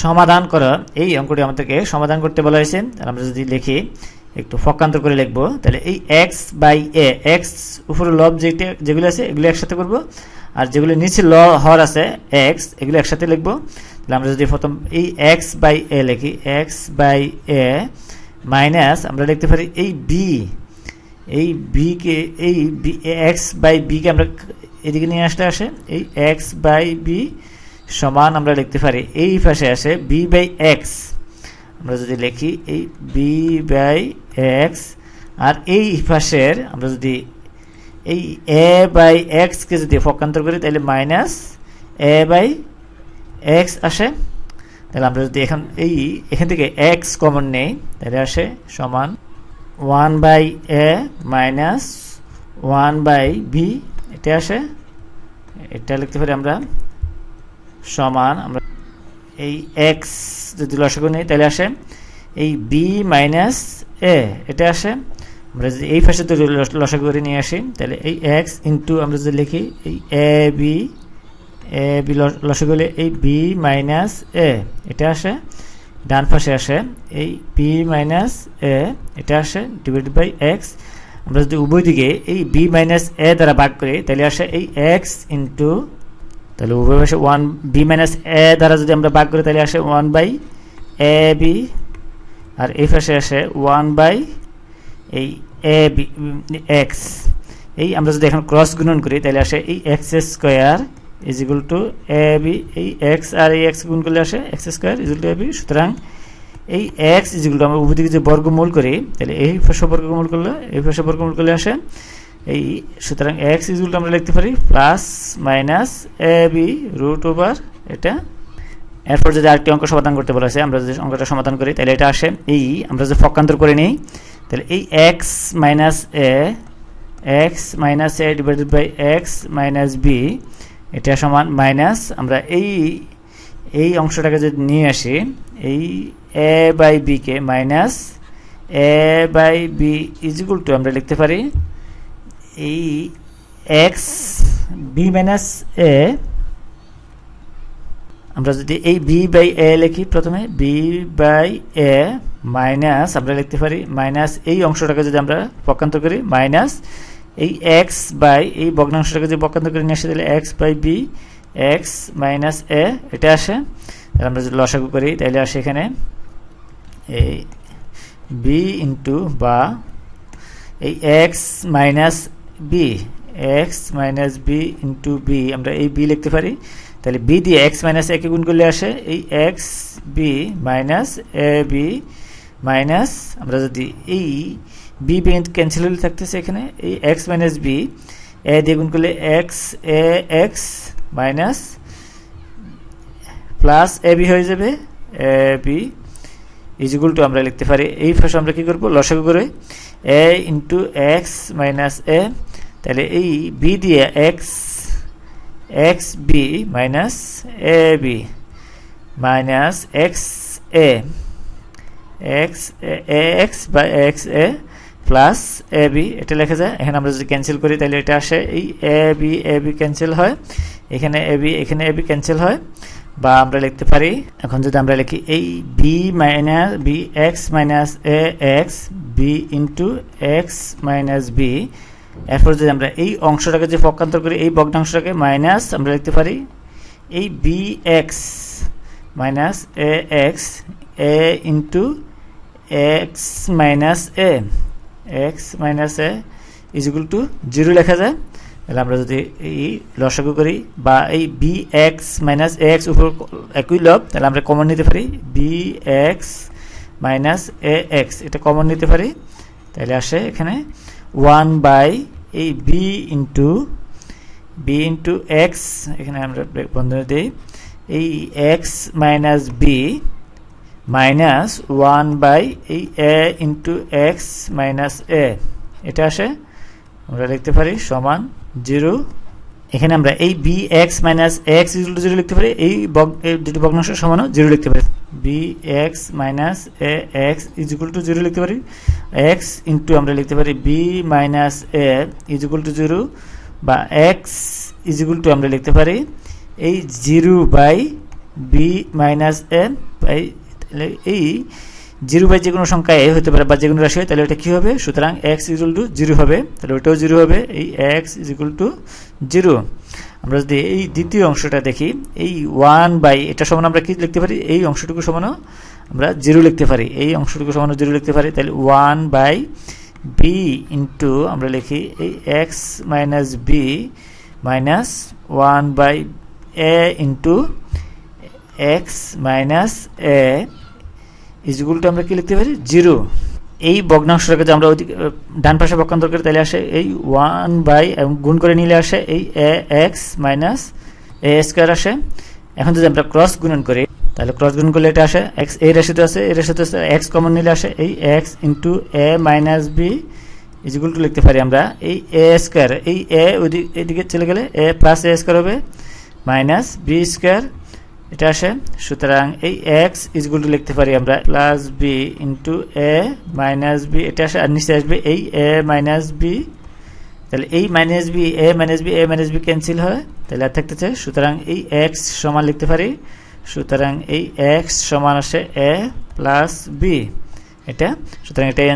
সমাধান করা, এই অঙ্কটি আমাদেরকে সমাধান করতে বলা হয়েছে। আমরা যদি লিখি, একটু ফকান্তর করে লিখব। তাহলে এই এক্স বাই এ এক্স উপরে লব যেটা যেগুলো আছে, এগুলো একসাথে করব। আর যেগুলো নিচে ল হর আছে এক্স এগুলো একসাথে লিখব। তাহলে আমরা যদি প্রথম এই এক্স বাই এ লিখি এক্স বাই এ মাইনাস আমরা লিখতে পারি এই বি এই বি কে, এই বি এক্স বাই বিকে আমরা এদিকে নিয়ে আসতে আসে। এই এক্স বাই বি সমান আমরা লিখতে পারি এই পাশে আসে বি বাই এক্স আমরা যদি লিখি এই বি বাই এক্স আর এই পাশের আমরা যদি এই এ বাই এক্সকে যদি পক্ষান্তর করি, তাহলে মাইনাস এ বাই এক্স আসে। তাহলে আমরা যদি এখান এই, এখান থেকে এক্স কমন নেই, তাহলে আসে সমান one by a minus one by b এটা আসে। এটা লিখতে পারি আমরা সমান, আমরা এই এক্স যদি লসাগু নেই, তাহলে আসে এই বি মাইনাস এ এটা আসে। আমরা যদি এই পাশে যদি লসাগু করে নিয়ে আসি, তাহলে এই এক্স ইন্টু আমরা যদি লিখি এই এ বি এ বি লসাগু হলে এই বি মাইনাস এ এটা আসে। ডান পাশে আসে এই বি মাইনাস এ এটা আসে ডিভাইড বাই এক্স আমরা যদি উভয় দিকে এই বি মাইনাস এ দ্বারা ভাগ করি, তাহলে আসে এই এক্স ইন্টু তাহলে উভয় পাশে ওয়ান বি মাইনাস এ দ্বারা যদি আমরা ভাগ করি, তাহলে আসে ওয়ান বাই এ বি আর এই পাশে আসে ওয়ান বাই এই এ বি এক্স এই আমরা যদি এখন ক্রস গুণন করি, তাহলে আসে এই x square is equal to a b এই এক্স আর এই এক্স গুণ করলে আসে x square is to a b সুতরাং এই এক্স ইজ আমরা উভয় দিকে যদি বর্গমূল করি, তাহলে এই পাশে বর্গমূল করলে, এই পাশে বর্গমূল করলে আসে এই, সুতরাং এক্স ইজ ইকুয়াল টু আমরা লিখতে পারি plus minus a b root over এটা। এরপর যদি আরেকটি অঙ্ক সমাধান করতে বলা আছে আমরা যদি অঙ্কটা সমাধান করি, তাহলে এটা আসে। এই, আমরা যদি পক্ষান্তর করে নিই, তাহলে এই x minus a x minus a divided by x minus b এটা সমান মাইনাস আমরা এই এই অংশটাকে যদি নিয়ে আসি, এই এ by bike minus a by b equal to আমরা লিখতে পারি এই এক্স বি মাইনাস এ আমরা যদি এই বি বাই এ লিখি প্রথমে বি বাই এ মাইনাস আমরা লিখতে পারি মাইনাস এই অংশটাকে যদি আমরা পক্ষান্তর করি মাইনাস এই এক্স বাই এই ভগ্নাংশটাকে যদি পক্ষান্তর করে, নিয়ে আসে তাহলে x by b x minus a এটা আসে। তাহলে আমরা যদি লসাগু করি, তাহলে আসে এখানে এই বি ইন্টু বা এই x minus b x minus b into b আমরা এই বি লিখতে পারি। তাহলে বি দিয়ে এক্স মাইনাস একে গুণ করলে আসে, এই x b minus a b minus আমরা যদি এই বি বি ক্যান্সেল হলে থাকতেছে এখানে, এই এক্স মাইনাস বি এ দিয়ে গুণ করলে x a x minus plus a b হয়ে যাবে এ বি ইজিকুল টু আমরা লিখতে পারি। এই ফার্স্ট আমরা কী করব? লসাগু করে a into x minus a তাহলে এই বি দিয়ে x x b minus a b minus x a x a x বা x a plus a b এটা লেখা যায়। এখানে আমরা যদি ক্যান্সেল করি, তাহলে এটা আসে। এই a b a b cancel হয়। এখানে এ বি এখানে এ বি ক্যান্সেল হয়। বা আমরা লিখতে পারি, এখন যদি আমরা লিখি এই b minus b x minus a x b into x minus b এরপর যদি আমরা এই অংশটাকে যে পক্ষান্তর করি, এই ভগ্নাংশটাকে মাইনাস আমরা লিখতে পারি, এই b x minus a x a into x minus a x minus a equal to zero লেখা যায়। তাহলে আমরা যদি এই লসাগু করি বা এই b x minus a x উপর একই লব, তাহলে আমরা কমন নিতে পারি b x minus a x এটা কমন নিতে পারি। তাহলে আসে এখানে ওয়ান বাই এই b into b into x এখানে আমরা বন্ধনী দিই, এই x minus b minus one by এই a into x minus a এটা আসে, আমরা লিখতে পারি সমান জিরো। এখানে আমরা এই b x minus x zero লিখতে পারি, এই দুটি ভগ্নাংশ সমানও জিরো লিখতে পারি। B x minus a x equal to zero লিখতে পারি? এক্স ইন্টু আমরা লিখতে পারি b minus a equal to zero বা এক্স ইজিকুল টু আমরা লিখতে পারি এই zero by b minus a by এই জিরো বাই যে কোনো সংখ্যা এ হতে পারে বা যে কোনো রাশি হয়, তাহলে ওটা কী হবে? সুতরাং এক্স ইকুয়াল টু জিরো হবে, তাহলে ওটাও জিরো হবে, এই এক্স ইজ টু জিরো আমরা যদি এই দ্বিতীয় অংশটা দেখি, এই ওয়ান বাই এটা সমান আমরা কি লিখতে পারি? এই অংশটুকু সমানও আমরা জিরো লিখতে পারি। এই অংশটুকু সমানও জিরো লিখতে পারি। তাহলে ওয়ান বাই বি ইন্টু আমরা লিখি এই x minus b minus one by a into x minus a ইজগুলটা আমরা কি লিখতে পারি? জিরো এই ভগ্নাংশটাকে যে আমরা ওই ডান পাশে পক্ষান্তর করি তাহলে আসে এই ওয়ান বাই, এবং গুণ করে নিলে আসে এই a x minus a square আসে। এখন যদি আমরা ক্রস গুণন করি, তাহলে ক্রস গুণ করলে এটা আসে এক্স এই রাশিতে আছে এই রাশিতে আছে, এক্স কমন নিলে আসে এই x into a minus b equal to লিখতে পারি আমরা, এই এ স্কোয়ার, এই এ ওইদিকে এদিকে চলে গেলে এ প্লাস এ স্কোয়ার হবে মাইনাস বি স্কোয়ার এটা আসে। সুতরাং এই এক্স ইজগুল লিখতে পারি আমরা plus b into a minus b এটা আসে আর নিচে আসবে এই এ মাইনাস বি তাহলে এই minus b a minus b a minus b cancel হয়। তাহলে আর থাকতেছে। সুতরাং এই এক্স সমান লিখতে পারি। সুতরাং এই এক্স সমান আসে এ প্লাস বি এটা? সুতরাং এটাই